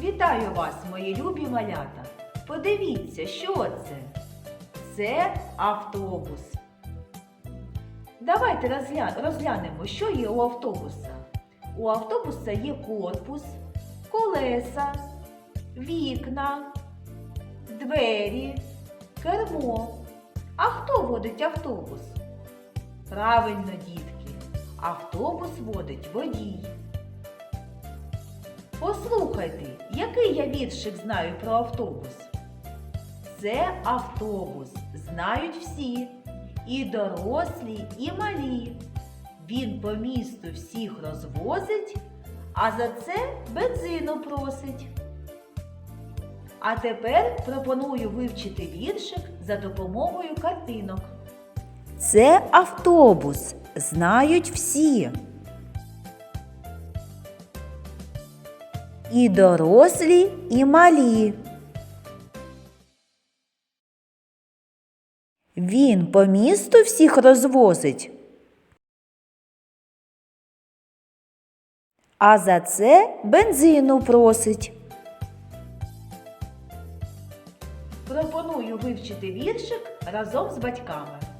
Вітаю вас, мої любі малята. Подивіться, що це? Це автобус. Давайте розгля- розглянемо, що є у автобуса. У автобуса є корпус, колеса, вікна, двері, кермо. А хто водить автобус? Правильно, дітки, автобус водить водій. Послухайте, який я віршик знаю про автобус. Це автобус, знають всі, і дорослі, і малі. Він по місту всіх розвозить, а за це бензину просить. А тепер пропоную вивчити віршик за допомогою картинок. Це автобус, знають всі. І дорослі, і малі. Він по місту всіх розвозить. А за це бензину просить. Пропоную вивчити віршик разом з батьками.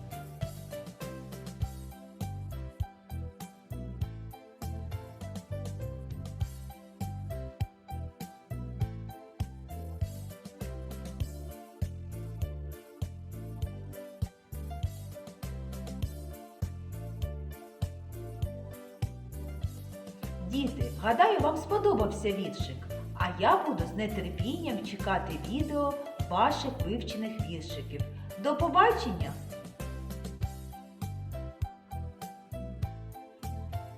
Діти, гадаю, вам сподобався віршик, а я буду з нетерпінням чекати відео ваших вивчених віршиків. До побачення!